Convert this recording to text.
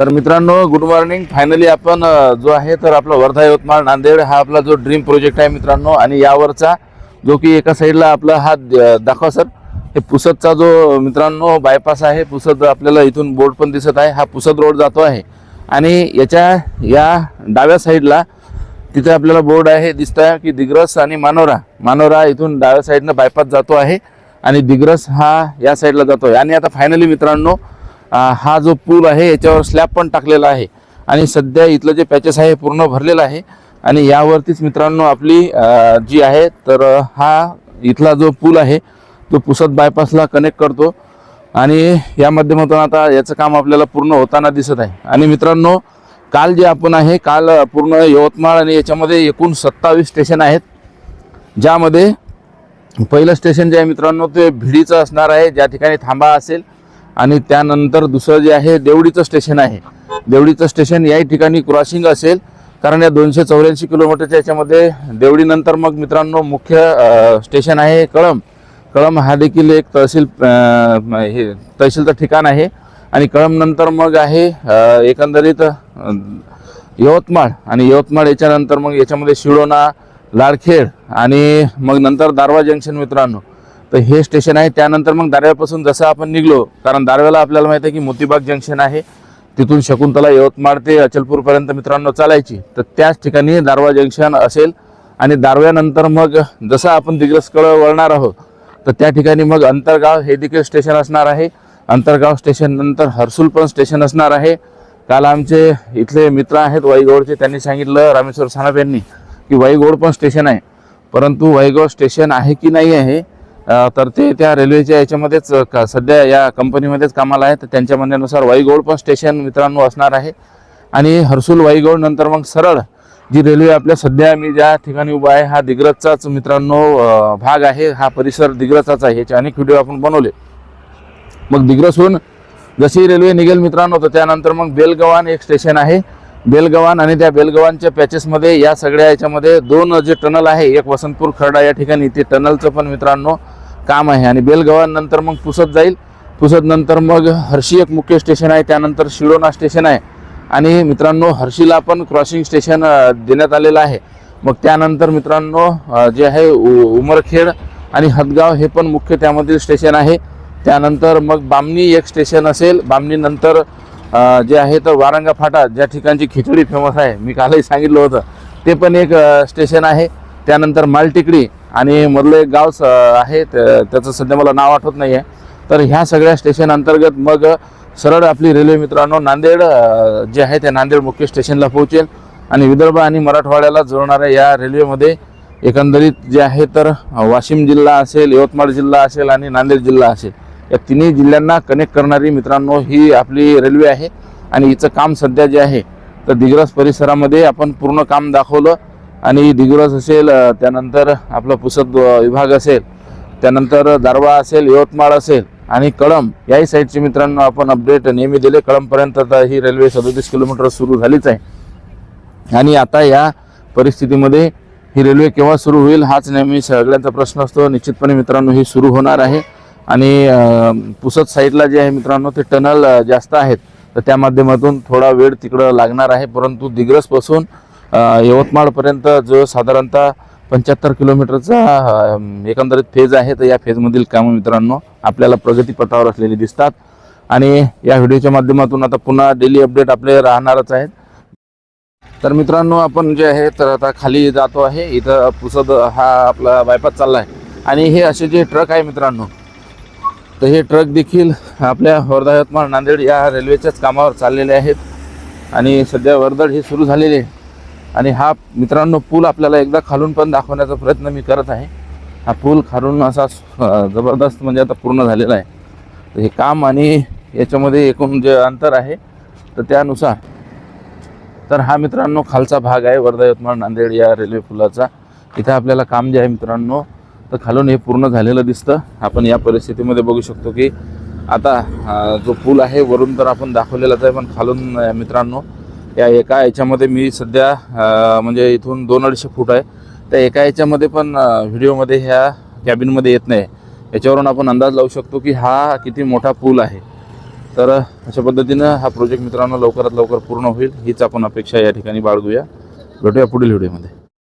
तर मित्रांनो good morning finally आपण जो आहे तर आपला वर्धा यवतमाळ नांदेड हा आपला जो ड्रीम प्रोजेक्ट आहे मित्रांनो आणि यावरचा जो की एका साईडला आपला हा दाखवा सर हे पुसदचा जो मित्रांनो बायपास आहे पुसद आपल्याला इथून बोर्ड पण दिसत आहे. हा पुसद रोड जातो आहे. आणि याच्या या डाव्या साईडला तिथे आपल्याला बोर्ड आहे दिसत आहे की दिग्रस आणि मानोरा. मानोरा इथून डाव्या साईडनं बायपास जातो आहे. आणि दिग्रस हा या साईडला जातो आहे आणि आता फायनली मित्रांनो हा जो पूल आहे याच्यावर स्लॅब पण टाकलेला आहे. आणि सध्या इथलं जे पॅचेस आहे हे पूर्ण भरलेलं आहे. आणि यावरतीच मित्रांनो आपली जी आहे तर हा इथला जो पूल आहे तो पुसद बायपासला कनेक्ट करतो. आणि या माध्यमातून आता याचं काम आपल्याला पूर्ण होताना दिसत आहे. आणि मित्रांनो काल जे आपण आहे काल पूर्ण यवतमाळ आणि याच्यामध्ये एकूण सत्तावीस स्टेशन आहेत. ज्यामध्ये पहिलं स्टेशन जे आहे मित्रांनो ते भिडीचं असणार आहे. ज्या ठिकाणी थांबा असेल आणि त्यानंतर दुसरं जे आहे देवडीचं स्टेशन आहे. देवडीचं स्टेशन याही ठिकाणी क्रॉसिंग असेल कारण या दोनशे चौऱ्याऐंशी किलोमीटरच्या याच्यामध्ये देवडीनंतर मग मित्रांनो मुख्य स्टेशन आहे कळम कळम हा देखील एक तहसील हे तहसीलचं ठिकाण आहे. आणि कळंबनंतर मग आहे एकंदरीत यवतमाळ. आणि यवतमाळ याच्यानंतर मग याच्यामध्ये शिळोणा लाडखेड आणि मग नंतर दारवा जंक्शन मित्रांनो. तर हे स्टेशन आहे. त्यानंतर मग दारव्यापासून जसं आपण निघलो कारण दारव्याला आपल्याला माहिती आहे की मोतीबाग जंक्शन आहे. तिथून शकुंतला यवतमाळ ते अचलपूरपर्यंत मित्रांनो चालायची. तर त्याच ठिकाणी दारवा जंक्शन असेल. आणि दारव्यानंतर मग जसं आपण दिग्रसकडं वळणार आहोत तर त्या ठिकाणी मग अंतरगाव हे देखील स्टेशन असणार आहे. अंतरगाव स्टेशन नंतर हर्सुल पण स्टेशन असणार आहे. काल आमचे इथले मित्र आहेत वाईगोडचे त्यांनी सांगितलं रामेश्वर सानप यांनी की वाईगोड पण स्टेशन आहे. परंतु वाईगोड स्टेशन आहे की नाही आहे तर ते त्या रेल्वेच्या याच्यामध्येच का सध्या या कंपनीमध्येच कामाला आहे तर त्यांच्या म्हणण्यानुसार वाईगोड पण स्टेशन मित्रांनो असणार आहे. आणि हर्सुल वाईगोड नंतर मग सरळ जी रेल्वे आपल्या सध्या मी ज्या ठिकाणी उभा आहे हा दिग्रजचाच मित्रांनो भाग आहे. हा परिसर दिग्रजचाच आहे. याचे अनेक व्हिडिओ आपण बनवले. मग दिग्रजहून जशी रेल्वे निघेल मित्रांनो तर त्यानंतर मग बेलगवान एक स्टेशन आहे. बेलगवान आणि त्या बेलगवानच्या पॅचेसमध्ये या सगळ्या याच्यामध्ये दोन जे टनल आहे एक वसंतपूर खर्डा या ठिकाणी ते टनलचं पण मित्रांनो काम आहे. आणि बेलगावानंतर मग पुसत जाईल. पुसत नंतर मग हर्षी एक मुख्य स्टेशन आहे. त्यानंतर शिळोना स्टेशन आहे. आणि मित्रांनो हर्षीला पण क्रॉसिंग स्टेशन देण्यात आलेलं आहे. मग त्यानंतर मित्रांनो जे आहे उ- उमरखेड आणि हदगाव हे पण मुख्य त्यामधील स्टेशन आहे. त्यानंतर मग बामणी एक स्टेशन असेल. बामणीनंतर जे आहे तर वारंगा फाटा ज्या ठिकाणची खिचडी फेमस आहे. मी कालही सांगितलं होतं. ते पण एक स्टेशन आहे. त्यानंतर मालटेकडी आणि मधलं एक गाव स- आहे त- त्याचं सध्या मला नाव आठवत नाही आहे तर ह्या सगळ्या स्टेशन अंतर्गत मग सरळ आपली रेल्वे मित्रांनो नांदेड जे आहे त्या नांदेड मुख्य स्टेशनला पोहोचेल. आणि विदर्भ आणि मराठवाड्याला जोडणाऱ्या या रेल्वेमध्ये एकंदरीत जे आहे तर वाशिम जिल्हा असेल यवतमाळ जिल्हा असेल आणि नांदेड जिल्हा असेल. या तिन्ही जिल्ह्यांना कनेक्ट करणारी मित्रांनो ही आपली रेल्वे आहे. आणि हिचं काम सध्या जे आहे तर दिग्रस परिसरामध्ये आपण पूर्ण काम दाखवलं. आणि दिग्रस असेल त्यानंतर आपलं पुसद विभाग असेल त्यानंतर दारवा असेल यवतमाळ असेल आणि कळम याही साईडचे मित्रांनो आपण अपडेट नेहमी दिले. कळमपर्यंत तर ही रेल्वे सदोतीस किलोमीटर सुरू झालीच आहे. आणि आता या परिस्थितीमध्ये ही रेल्वे केव्हा सुरू होईल हाच नेहमी सगळ्यांचा प्रश्न असतो. निश्चितपणे मित्रांनो ही सुरू होणार आहे. आणि पुसत पुसद साईडला जे आहे मित्रांनो ते टनल जास्त आहेत. तर त्या माध्यमातून थोडा वेळ तिकडं लागणार आहे. परंतु दिग्रसपासून अ, यवतमाळपर्यंत जो साधारणतः पंच्याहत्तर किलोमीटरचा एकंदरीत फेज आहे तर या फेजमधील कामं मित्रांनो आपल्याला प्रगतीपथावर असलेली दिसतात. आणि या व्हिडिओच्या माध्यमातून आता पुन्हा डेली अपडेट आपले राहणारच आहेत. तर मित्रांनो आपण जे आहे तर आता खाली जातो आहे. इथं पुसद हा आपला बायपास चालला आहे आणि हे असे जे ट्रक आहे मित्रांनो तर हे ट्रक देखील आपल्या वर्धा यवतमाळ नांदेड या रेल्वेच्याच कामावर चाललेले आहेत. आणि सध्या वर्दळ ही सुरू झालेली आहे. आणि हा मित्रांनो पूल आपल्याला एकदा खालून पण दाखवण्याचा प्रयत्न मी करत आहे. हा पूल खालून असा जबरदस्त म्हणजे आता पूर्ण झालेला आहे. तर हे काम आणि याच्यामध्ये एकूण जे अंतर आहे तर त्यानुसार. तर हा मित्रांनो खालचा भाग आहे वर्धा यवतमाळ नांदेड या रेल्वे पुलाचा. इथे आपल्याला काम जे आहे मित्रांनो तर खालून हे पूर्ण झालेलं दिसतं. आपण या परिस्थितीमध्ये बघू शकतो की आता जो पूल आहे वरून तर आपण दाखवलेलाच आहे पण खालून मित्रांनो या एका याच्यामध्ये मी सध्या म्हणजे इथून दोन अडीचशे फूट आहे. त्या एका याच्यामध्ये पण व्हिडिओमध्ये ह्या कॅबिनमध्ये येत नाही. याच्यावरून आपण अंदाज लावू शकतो की हा किती मोठा पूल आहे. तर अशा पद्धतीनं हा प्रोजेक्ट मित्रांनो लवकरात लवकर पूर्ण होईल. हीच आपण अपेक्षा या ठिकाणी बाळगूया. भेटूया पुढील व्हिडिओमध्ये.